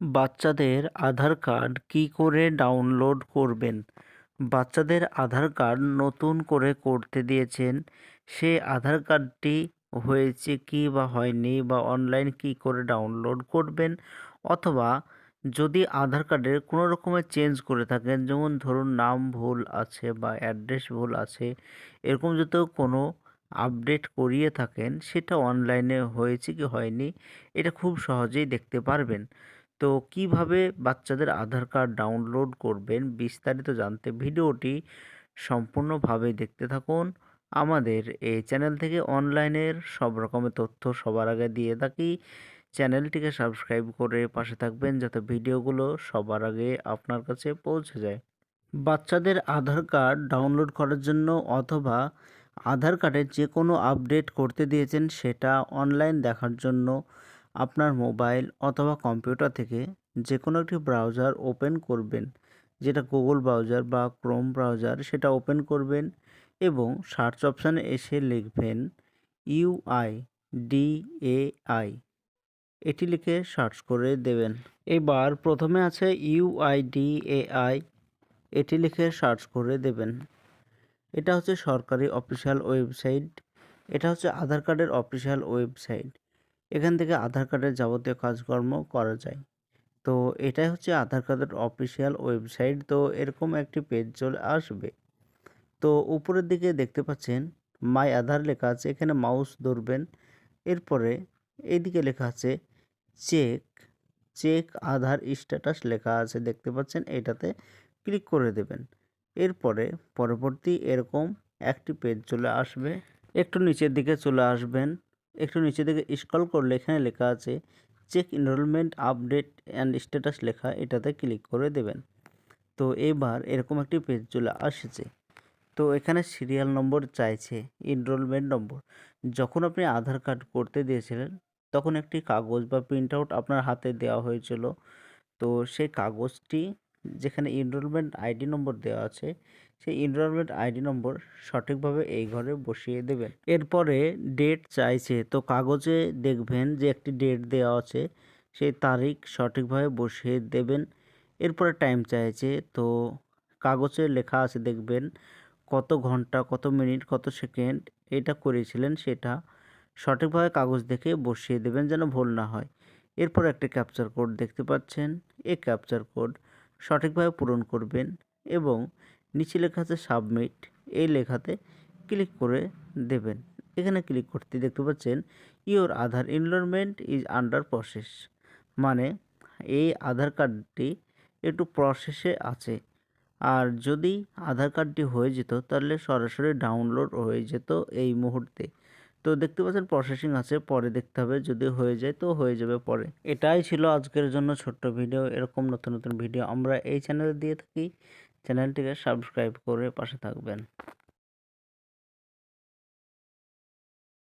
বাচ্চাদের আধার কার্ড কি করে ডাউনলোড করবেন? বাচ্চাদের আধার কার্ড নতুন করে করতে দিয়েছেন। সে আধার কার্ডটি হয়েছে কি বা হয়নি বা অনলাইন কি করে ডাউনলোড করবেন? অথবা যদি আধার কার্ডের কোনো রকমের চেঞ্জ করে থাকেন, যেমন ধরুন নাম ভুল আছে বা অ্যাড্রেস ভুল আছে, এরকম যদি কোনো আপডেট করিয়ে থাকেন, সেটা অনলাইনে হয়েছে কি হয়নি, এটা খুব সহজেই দেখতে পারবেন। তো কীভাবে বাচ্চাদের আধার কার্ড ডাউনলোড করবেন বিস্তারিত জানতে ভিডিওটি সম্পূর্ণভাবে দেখতে থাকুন। আমাদের এই চ্যানেল থেকে অনলাইনের সব রকমের তথ্য সবার আগে দিয়ে থাকি। চ্যানেলটিকে সাবস্ক্রাইব করে পাশে থাকবেন যাতে ভিডিওগুলো সবার আগে আপনার কাছে পৌঁছে যায়। বাচ্চাদের আধার কার্ড ডাউনলোড করার জন্য অথবা আধার কার্ডের যে কোনো আপডেট করতে দিয়েছেন সেটা অনলাইন দেখার জন্য আপনার মোবাইল অথবা কম্পিউটার থেকে যে কোনো একটি ব্রাউজার ওপেন করবেন। যেটা গুগল ব্রাউজার বা ক্রোম ব্রাউজার, সেটা ওপেন করবেন এবং সার্চ অপশানে এসে লিখবেন ইউআই ডিএআই এটি লিখে সার্চ করে দেবেন। এবার প্রথমে আছে ইউআইডিএআই এটি লিখে সার্চ করে দেবেন। এটা হচ্ছে সরকারি অফিসিয়াল ওয়েবসাইট। এটা হচ্ছে আধার কার্ডের অফিসিয়াল ওয়েবসাইট। এখান থেকে আধার কার্ডের যাবতীয় কাজকর্ম করা যায়। তো এটাই হচ্ছে আধার কার্ডের অফিসিয়াল ওয়েবসাইট, তো এরকম একটি পেজ চলে আসবে। তো উপরের দিকে দেখতে পাচ্ছেন, মাই আধার লেখা আছে, এখানে মাউস ধরবেন, এরপরে এইদিকে লেখা আছে, চেক চেক আধার স্ট্যাটাস লেখা আছে, দেখতে পাচ্ছেন, এটাতে ক্লিক করে দেবেন। এরপরে পরবর্তী এরকম একটি পেজ চলে আসবে, একটু নিচের দিকে চলে আসবেন একটু নিচে থেকে স্ক্রল করলে এখানে লেখা আছে check enrolment update and status লেখা, এটাতে ক্লিক করে দেবেন। তো এবার এরকম একটি পেজ চলে আসছে। তো এখানে সিরিয়াল নম্বর চাইছে এনরোলমেন্ট নম্বর যখন আপনি আধার কার্ড করতে দিয়েছিলেন, তখন একটি কাগজ বা প্রিন্ট আউট আপনার হাতে দেওয়া হয়েছিল। তো সেই কাগজটি যেখানে এনরোলমেন্ট আইডি নম্বর দেওয়া আছে, সেই এনরোলমেন্ট আইডি নম্বর সঠিকভাবে এই ঘরে বসিয়ে দেবেন। এরপরে ডেট চাইছে, তো কাগজে দেখবেন যে একটি ডেট দেওয়া আছে, সেই তারিখ সঠিকভাবে বসিয়ে দেবেন। এরপরে টাইম চাইছে, তো কাগজে লেখা আছে, দেখবেন কত ঘণ্টা, কত মিনিট, কত সেকেন্ড এটা করেছিলেন, সেটা সঠিকভাবে কাগজ দেখে বসিয়ে দেবেন যেন ভুল না হয়। এরপর একটা ক্যাপচার কোড দেখতে পাচ্ছেন। এই ক্যাপচার কোড সঠিকভাবে পূরণ করবেন এবং নিচে লেখা আছে সাবমিট এই লেখাতে ক্লিক করে দেবেন। এখানে ক্লিক করতে দেখতে পাচ্ছেন your Aadhaar enrolment is under process মানে এই আধার কার্ডটি একটু প্রসেসে আছে। আর যদি আধার কার্ডটি হয়ে যেত, তাহলে সরাসরি ডাউনলোড হয়ে যেত এই মুহূর্তে। তো দেখতে পাচ্ছেন প্রসেসিং আছে, পরে দেখতে হবে, যদি হয়ে যায় তো হয়ে যাবে পরে। এটাই ছিল আজকের জন্য ছোট্ট ভিডিও এরকম নতুন নতুন ভিডিও আমরা এই চ্যানেলে দিয়ে থাকি। চ্যানেলটিকে সাবস্ক্রাইব করে পাশে থাকবেন।